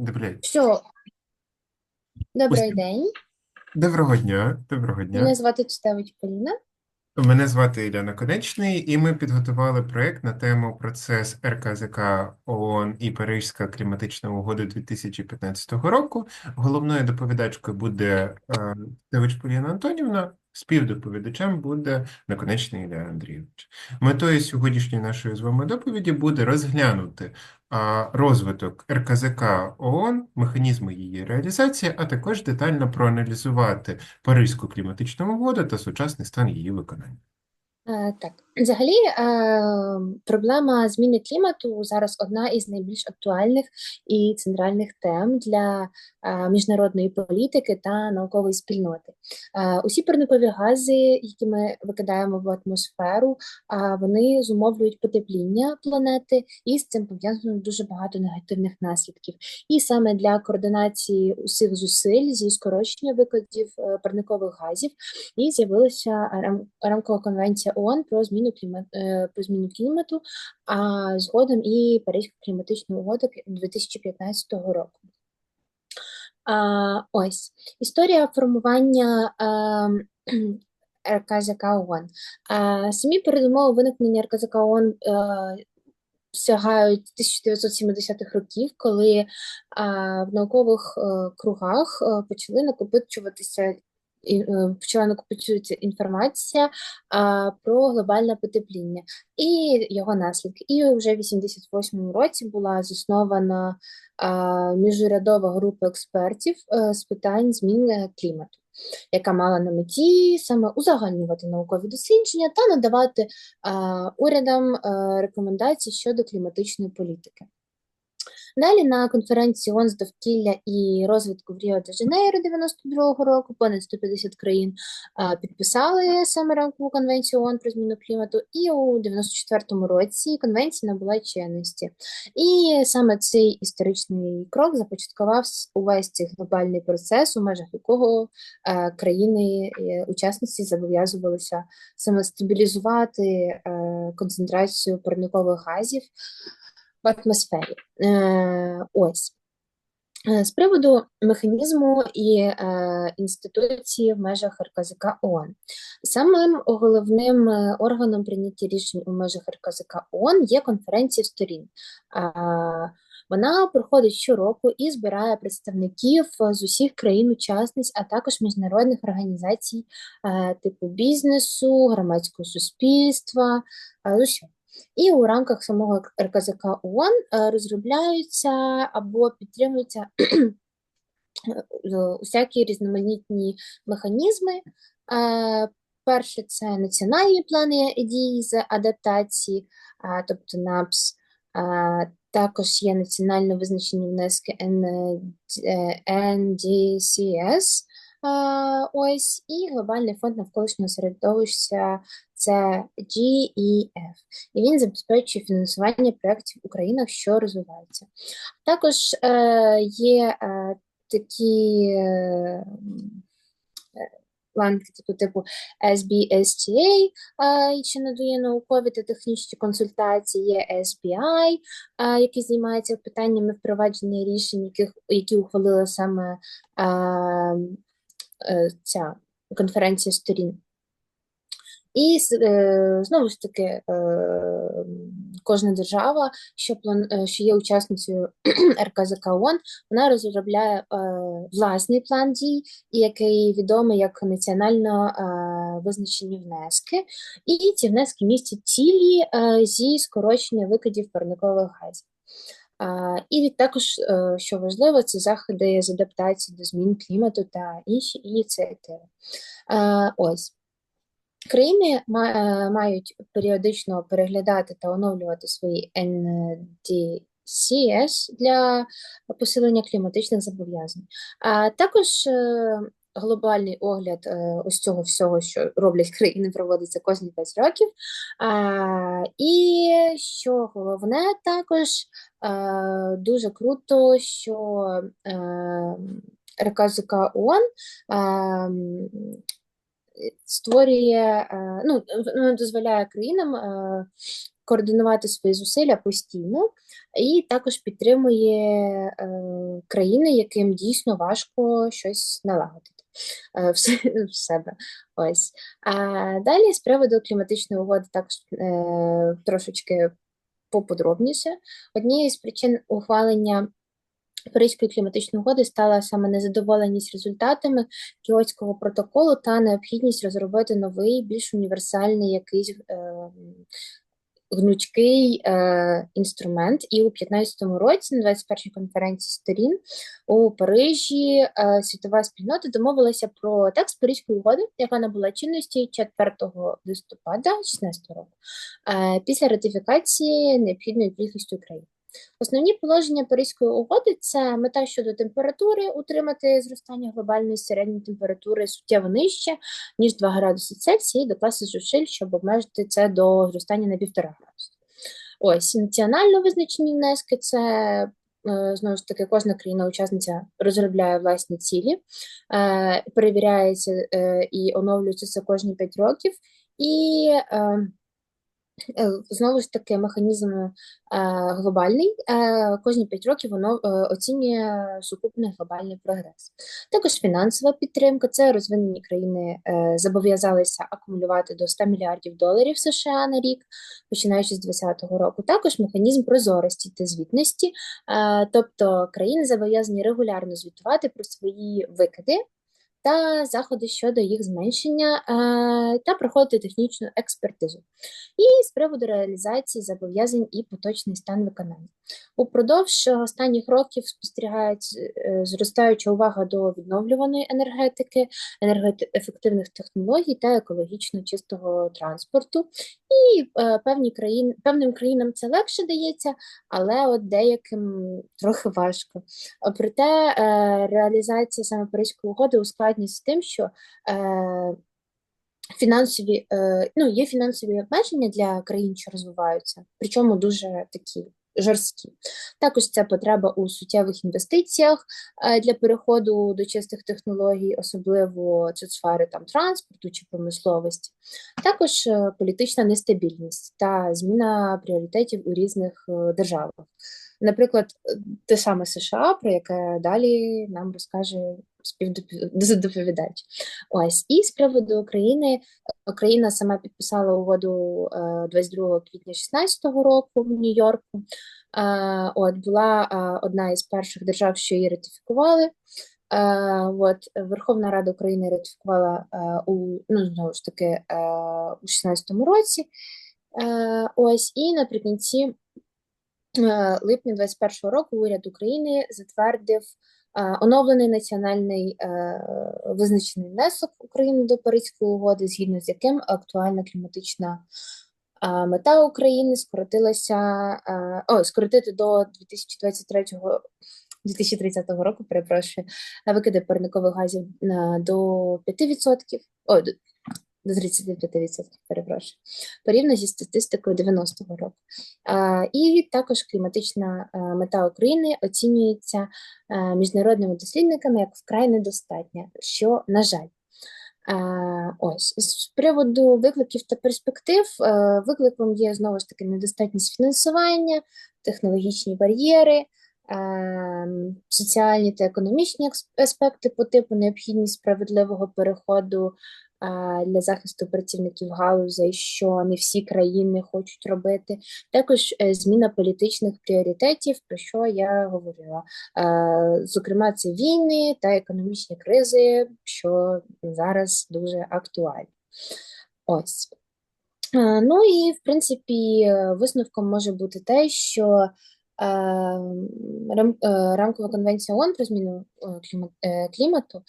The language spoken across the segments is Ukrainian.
Добре. Що, добрий Усім день. доброго дня. Доброго дня. Мене звати Чистевич Поліна. Мене звати Ілля Наконечний, і ми підготували проєкт на тему процес РКЗК ООН і Паризька кліматична угода 2015 року. Головною доповідачкою буде е, Поліна Антонівна, співдоповідачем буде Наконечний Ілля Андрійович. Метою сьогоднішньої нашої з вами доповіді буде розглянути розвиток РКЗК ООН, механізми її реалізації, а також детально проаналізувати Паризьку кліматичну угоду та сучасний стан її виконання. Е, Так, взагалі, е, проблема зміни клімату зараз одна із найбільш актуальних і центральних тем для е, міжнародної політики та наукової спільноти. Е, Усі парникові гази, які ми викидаємо в атмосферу, вони зумовлюють потепління планети, і з цим пов'язано дуже багато негативних наслідків. І саме для координації усіх зусиль зі скорочення викидів е, парникових газів і з'явилася рам- рамкова конвенція ООН про зміну клімату, про зміну клімату, а згодом і Паризька кліматична угода пі- 2015 року. А, ось історія формування ем, РКЗК ООН. А, самі передумови виникнення РКЗК ООН е, сягають 1970-х років, коли а, в наукових е, кругах е, почали накопичуватися е, почала накопичуватися інформація а, про глобальне потепління і його наслідки. І вже в 88-му році була заснована а, міжурядова група експертів е, з питань зміни клімату, яка мала на меті саме узагальнювати наукові дослідження та надавати а, урядам е, рекомендації щодо кліматичної політики. Далі на конференції ООН з довкілля і розвитку в Ріо-де-Жанейро 92-го року понад 150 країн підписали саме рамкову конвенцію ООН про зміну клімату, і у 94-му році конвенція набула чинності. І саме цей історичний крок започаткував увесь цей глобальний процес, у межах якого е, країни-учасниці зобов'язувалися саме стабілізувати е, концентрацію парникових газів в атмосфері. Е, ось. Е, З приводу механізму і е, інституції в межах РКЗК ООН. Самим головним е, органом прийняття рішень у межах РКЗК ООН є конференція сторін. Е, вона проходить щороку і збирає представників з усіх країн-учасниць, а також міжнародних організацій е, типу бізнесу, громадського суспільства, е. І у рамках самого РКЗК ООН е, розробляються або підтримуються е, усякі різноманітні механізми. Е, Перше це національні плани дій з адаптації, тобто НАПС. Також є національно визначені внески NDCS, ось, і Глобальний фонд навколишнього середовища це GEF і він забезпечує фінансування проєктів у країнах, що розвиваються. Також е, є е, такі е, ланки типу, типу SBSTA, е, що надає наукові та технічні консультації, є SBI, е, який займається питаннями впровадження рішень, яких, які ухвалила саме е, е, ця конференція сторін. І е, знову ж таки, е, кожна держава, що план, е, що є учасницею РКЗК ООН, вона розробляє власний план дій, який відомий як національно визначені внески. І ці внески містять цілі зі скорочення викидів парникових газів. І також, що важливо, це заходи з адаптації до змін клімату та інші ініціативи. Ось. Країни е, мають періодично переглядати та оновлювати свої NDCS для посилення кліматичних зобов'язань. А також е, глобальний огляд е, ось цього всього, що роблять країни, проводиться кожні 5 років. І що головне, також дуже круто, що РКЗК ООН створює, е, ну, дозволяє країнам е, координувати свої зусилля постійно і також підтримує е, країни, яким дійсно важко щось налагодити в себе. Ось. А далі з приводу кліматичної угоди також трошечки поподробніше. Однією з причин ухвалення Паризької кліматичної угоди стала саме незадоволеність результатами Кіотського протоколу та необхідність розробити новий, більш універсальний якийсь е, гнучкий е, інструмент. І у 15-му році, на 21-й конференції сторін у Парижі, е, світова спільнота домовилася про текст Паризької угоди, яка набула чинності 4 листопада 16 року, е, після ратифікації необхідною кількістю країн. Основні положення Паризької угоди це мета щодо температури, утримати зростання глобальної середньої температури суттєво нижче, ніж 2 градуси Цельсія, і докласти зусиль, щоб обмежити це до зростання на 1,5 градуса. Ось національно визначені внески це. е, Знову ж таки, кожна країна-учасниця розробляє власні цілі, е, перевіряється е, і оновлюється це кожні 5 років. І Знову ж таки, механізм е, глобальний. Е, Кожні 5 років воно е, оцінює сукупний глобальний прогрес. Також фінансова підтримка. Це розвинені країни е, зобов'язалися акумулювати до 100 мільярдів доларів США на рік, починаючи з 2020 року. Також механізм прозорості та звітності, е, тобто країни зобов'язані регулярно звітувати про свої викиди та заходи щодо їх зменшення е, та проходити технічну експертизу. І з приводу реалізації зобов'язань і поточний стан виконання. Упродовж останніх років спостерігається е, зростаюча увага до відновлюваної енергетики, енергоефективних технологій та екологічно чистого транспорту. І е, певні країни, певним країнам це легше дається, але от деяким трохи важко. Проте реалізація саме Паризької угоди ускладнюється з тим, що е, фінансові, е, ну, є фінансові обмеження для країн, що розвиваються, причому дуже такі жорсткі. Також це потреба у суттєвих інвестиціях е, для переходу до чистих технологій, особливо це сфери там транспорту чи промисловості. Також е, політична нестабільність та зміна пріоритетів у різних е, державах. Наприклад, те саме США, про яке далі нам розкаже співдоповідач. Ось і з приводу України Україна сама підписала угоду е, 22 квітня 2016 року в Нью-Йорку. Е, От була е, одна із перших держав, що її ратифікували. Е, От Верховна Рада України ратифікувала е, у ну знову ж таки е, у 2016 році. Е, Ось і наприкінці е, липня 2021 року уряд України затвердив е, оновлений національний е, визначений внесок України до Паризької угоди, згідно з яким актуальна кліматична е, мета України скоротилася е, о, скоротити до 2023 2030 року, перепрошую, викиди парникових газів е, до 5%, о, до до 35%, перепрошую, порівняно зі статистикою 90-го року. І також кліматична е, мета України оцінюється е, міжнародними дослідниками як вкрай недостатня, що, на жаль. Ось з приводу викликів та перспектив, е, викликом є знову ж таки недостатність фінансування, технологічні бар'єри, соціальні та економічні аспекти по типу необхідність справедливого переходу для захисту працівників галузей, що не всі країни хочуть робити. Також е, зміна політичних пріоритетів, про що я говорила. Зокрема, це війни та економічні кризи, що зараз дуже актуальні. Ось. Ну і, в принципі, е, висновком може бути те, що рамкова конвенція ООН про зміну е, клімату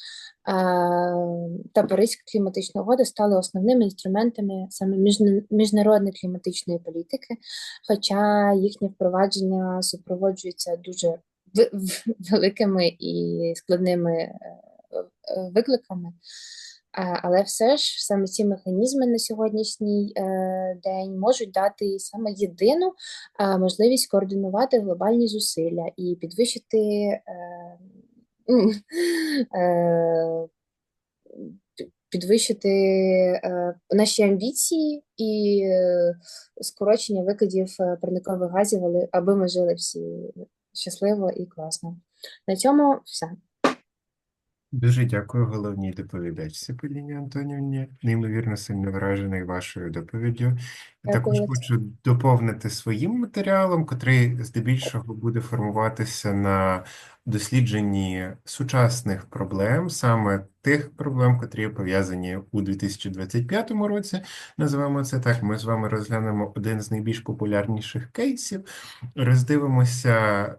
та Паризька кліматична угода стали основними інструментами саме міжна- міжнародної кліматичної політики, хоча їхнє впровадження супроводжується дуже великими і складними е, е, викликами. Але все ж саме ці механізми на сьогоднішній е, день можуть дати саме єдину е, можливість координувати глобальні зусилля і підвищити е, е, підвищити наші амбіції і скорочення викидів парникових газів, аби ми жили всі щасливо і класно. На цьому все. Дуже дякую головній доповідачці Поліні Антонівні. Неймовірно сильно вражений вашою доповіддю. Також хочу доповнити своїм матеріалом, котрий здебільшого буде формуватися на дослідженні сучасних проблем, саме тих проблем, котрі пов'язані у 2025 році. Називаємо це так. Ми з вами розглянемо один з найбільш популярніших кейсів, роздивимося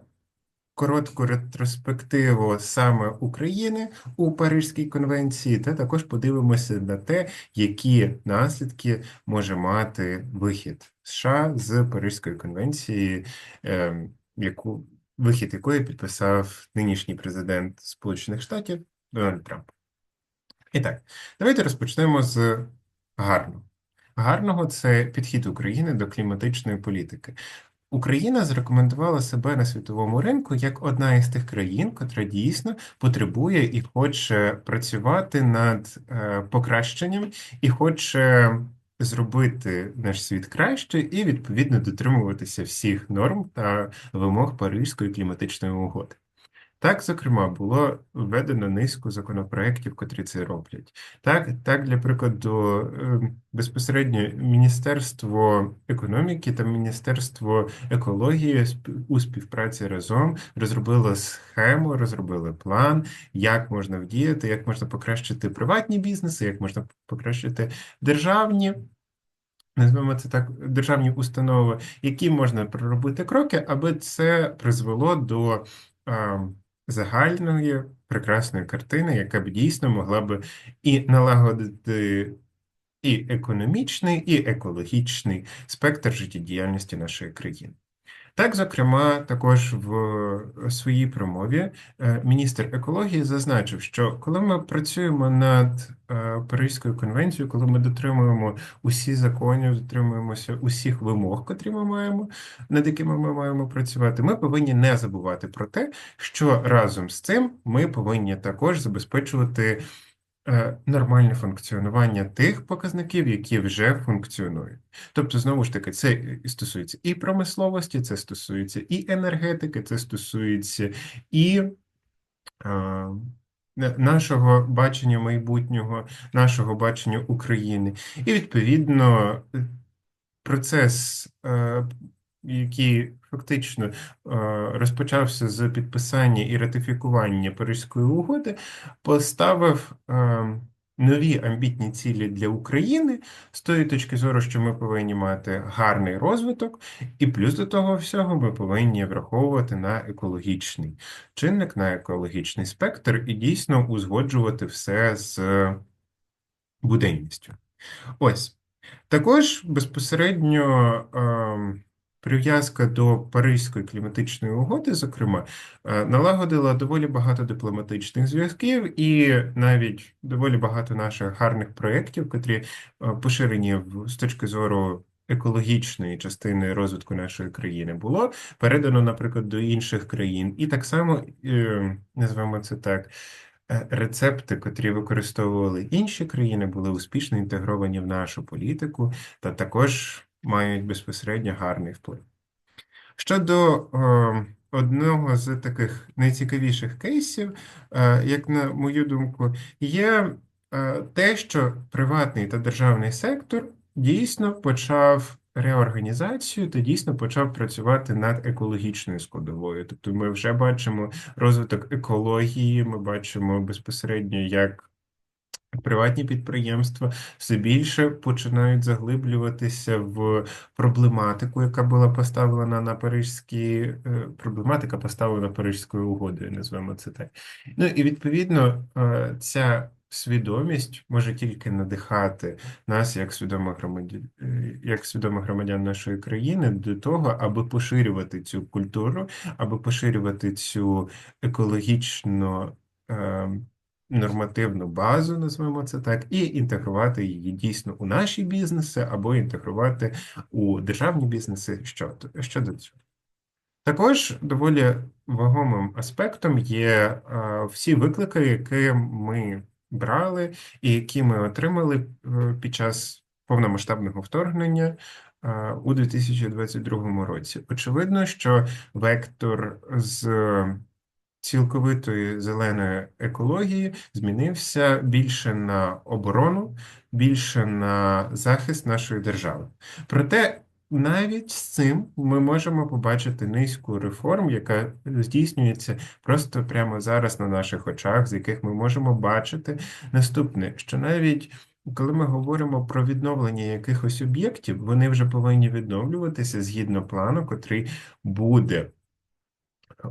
коротку ретроспективу саме України у Паризькій конвенції, та також подивимося на те, які наслідки може мати вихід США з Паризької конвенції, ем, яку вихід якої підписав нинішній президент Сполучених Штатів Дональд Трамп. І так, давайте розпочнемо з гарного. Гарного це підхід України до кліматичної політики. Україна зарекомендувала себе на світовому ринку як одна із тих країн, котра дійсно потребує і хоче працювати над е, покращенням, і хоче зробити наш світ краще і відповідно дотримуватися всіх норм та вимог Паризької кліматичної угоди. Так, зокрема, було введено низку законопроєктів, котрі це роблять. Так, так, для прикладу, е, безпосередньо Міністерство економіки та Міністерство екології у співпраці разом розробило схему, розробили план, як можна вдіяти, як можна покращити приватні бізнеси, як можна покращити державні. Назвемо це так, державні установи, які можна проробити кроки, аби це призвело до е, загальної прекрасної картини, яка б дійсно могла би і налагодити і економічний, і екологічний спектр життєдіяльності нашої країни. Так, зокрема, також в своїй промові е, міністр екології зазначив, що коли ми працюємо над е, Паризькою конвенцією, коли ми дотримуємо усі законів, дотримуємося усіх вимог, котрі ми маємо, над якими ми маємо працювати, ми повинні не забувати про те, що разом з цим ми повинні також забезпечувати е, нормальне функціонування тих показників, які вже функціонують. Тобто, знову ж таки, це стосується і промисловості, це стосується і енергетики, це стосується і е, нашого бачення майбутнього, нашого бачення України. І відповідно е, процес, е, який фактично е, розпочався з підписання і ратифікування Паризької угоди, поставив е, нові амбітні цілі для України з тої точки зору, що ми повинні мати гарний розвиток, і плюс до того всього ми повинні враховувати на екологічний чинник, на екологічний спектр і дійсно узгоджувати все з буденністю. Ось. Також безпосередньо ем, прив'язка до Паризької кліматичної угоди, зокрема, е, налагодила доволі багато дипломатичних зв'язків і навіть доволі багато наших гарних проєктів, котрі е, поширені з точки зору екологічної частини розвитку нашої країни, було передано, наприклад, до інших країн. І так само, е, називаємо це так, рецепти, котрі використовували інші країни, були успішно інтегровані в нашу політику та також мають безпосередньо гарний вплив. Щодо е, одного з таких найцікавіших кейсів, е, як на мою думку, є е, те, що приватний та державний сектор дійсно почав реорганізацію та дійсно почав працювати над екологічною складовою. Тобто ми вже бачимо розвиток екології, ми бачимо безпосередньо, як Приватні підприємства все більше починають заглиблюватися в проблематику, яка була поставлена на Паризькій, е, проблематика поставлена Паризькою угодою, назвемо це так. Ну і відповідно е, ця свідомість може тільки надихати нас, як свідомих громадян, як свідомих громадян нашої країни, до того, аби поширювати цю культуру, аби поширювати цю екологічно. Нормативну базу, назвемо це так, і інтегрувати її дійсно у наші бізнеси або інтегрувати у державні бізнеси щодо, щодо цього. Також доволі вагомим аспектом є е, всі виклики, які ми брали і які ми отримали е, під час повномасштабного вторгнення е, у 2022 році. Очевидно, що вектор з цілковитої зеленої екології змінився більше на оборону, більше на захист нашої держави. Проте навіть з цим ми можемо побачити низку реформ, яка здійснюється просто прямо зараз на наших очах, з яких ми можемо бачити наступне, що навіть коли ми говоримо про відновлення якихось об'єктів, вони вже повинні відновлюватися згідно плану, котрий буде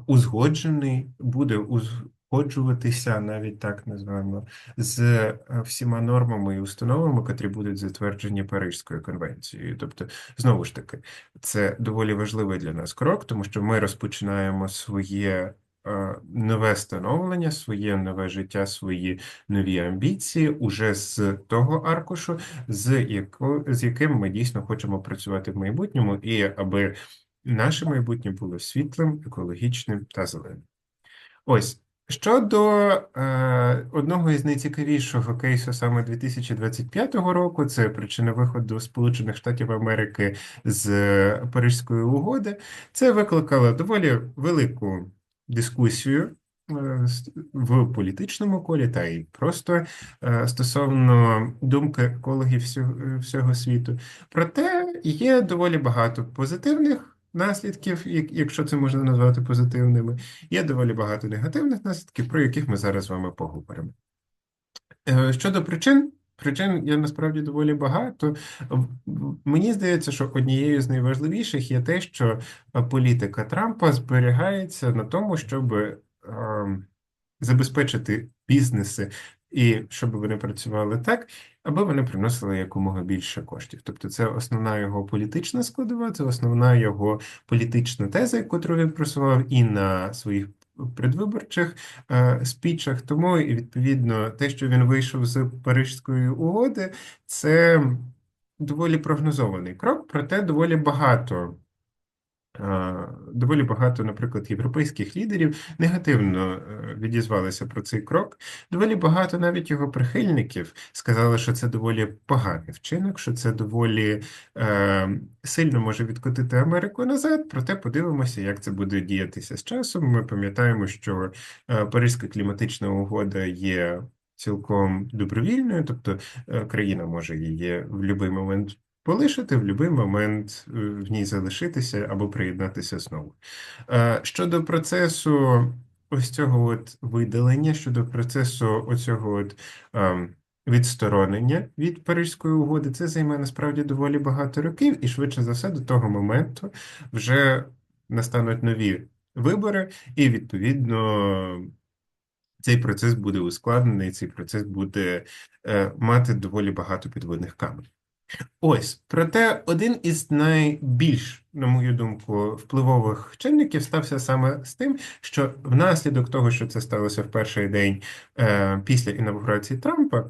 узгоджений, буде узгоджуватися, навіть так називаємо, з е, всіма нормами і установами, котрі будуть затверджені Парижською конвенцією. Тобто, знову ж таки, це доволі важливий для нас крок, тому що ми розпочинаємо своє. е, Нове становлення, своє нове життя, свої нові амбіції уже з того аркушу, з яко, з яким ми дійсно хочемо працювати в майбутньому, і аби наше майбутнє було світлим, екологічним та зеленим. Ось. Щодо е, одного із найцікавішого кейсу саме 2025 року, це причина виходу Сполучених Штатів Америки з Паризької угоди, це викликало доволі велику дискусію е, в політичному колі та й просто е, стосовно думки екологів всього, всього світу. Проте є доволі багато позитивних наслідків, якщо це можна назвати позитивними. Є доволі багато негативних наслідків, про яких ми зараз з вами поговоримо. Е, Щодо причин, причин є насправді доволі багато. Мені здається, що однією з найважливіших є те, що політика Трампа зберігається на тому, щоб ем, забезпечити бізнеси і щоб вони працювали так, аби вони приносили якомога більше коштів. Тобто, це основна його політична складова, це основна його політична теза, яку він просував і на своїх предвиборчих е, спічах. Тому і відповідно те, що він вийшов з Парижської угоди, це доволі прогнозований крок, проте доволі багато. Доволі багато, наприклад, європейських лідерів негативно е, відізвалися про цей крок. Доволі багато навіть його прихильників сказали, що це доволі поганий вчинок, що це доволі е, сильно може відкотити Америку назад. Проте подивимося, як це буде діятися з часом. Ми пам'ятаємо, що е, Паризька кліматична угода є цілком добровільною, тобто е, країна може її в будь-який момент полишити, в будь-який момент е, в ній залишитися або приєднатися знову. Е, Щодо процесу ось цього от видалення, щодо процесу оцього от ем, відсторонення від Паризької угоди, це займе насправді доволі багато років, і швидше за все до того моменту вже настануть нові вибори, і відповідно цей процес буде ускладнений, цей процес буде е, мати доволі багато підводних камер. Ось, проте один із найбільш, на мою думку, впливових чинників стався саме з тим, що внаслідок того, що це сталося в перший день е, після інавгурації Трампа,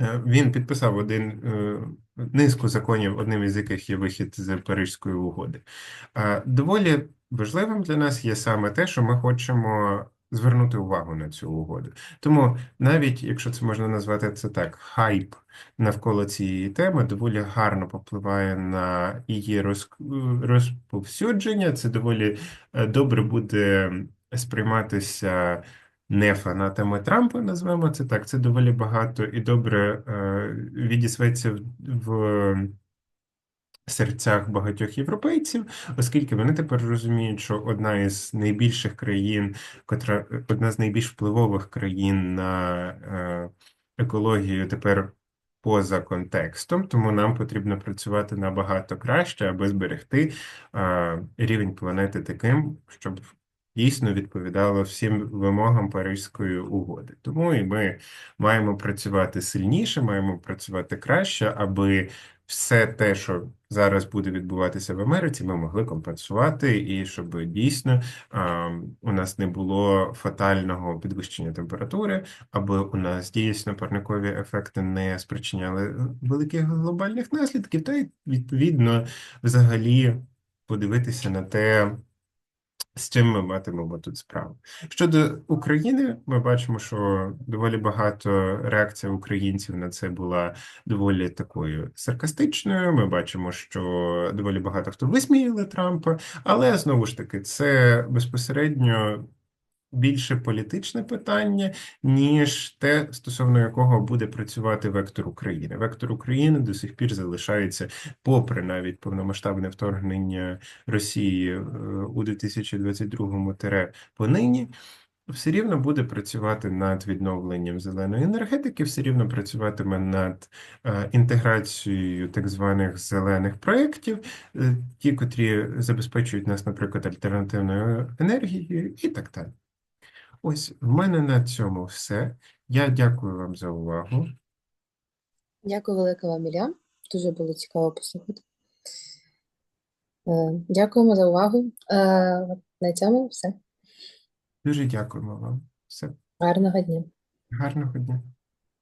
е, він підписав один е, низку законів, одним із яких є вихід з Паризької угоди. Е, доволі важливим для нас є саме те, що ми хочемо звернути увагу на цю угоду. Тому навіть якщо це можна назвати це так, хайп навколо цієї теми доволі гарно попливає на її роз, розповсюдження. Це доволі е, добре буде сприйматися не фанатами Трампа, назвемо це так. Це доволі багато і добре е, відізветься в, в серцях багатьох європейців, оскільки вони тепер розуміють, що одна із найбільших країн, котра одна з найбільш впливових країн на е, екологію тепер поза контекстом, тому нам потрібно працювати набагато краще, аби зберегти е, рівень планети таким, щоб дійсно відповідало всім вимогам Паризької угоди. Тому і ми маємо працювати сильніше, маємо працювати краще, аби все те, що зараз буде відбуватися в Америці, ми могли компенсувати, і щоб дійсно а, у нас не було фатального підвищення температури, аби у нас дійсно парникові ефекти не спричиняли великих глобальних наслідків, та й відповідно взагалі подивитися на те. З чим ми матимемо тут справу. Щодо України, ми бачимо, що доволі багато реакція українців на це була доволі такою саркастичною. Ми бачимо, що доволі багато хто висміяли Трампа, але знову ж таки, це безпосередньо більше політичне питання, ніж те, стосовно якого буде працювати вектор України. Вектор України до сих пір залишається, попри навіть повномасштабне вторгнення Росії е, у 2022-му тере понині. Все рівно буде працювати над відновленням зеленої енергетики, все рівно працюватиме над е, інтеграцією так званих зелених проєктів, е, ті, котрі забезпечують нас, наприклад, альтернативною енергією і так далі. Ось в мене на цьому все. Я дякую вам за увагу. Дякую велике вам, Ілля. Дуже було цікаво послухати. Е, Дякуємо за увагу. Е, На цьому все. Дуже дякуємо вам. Все Гарного дня. гарного дня.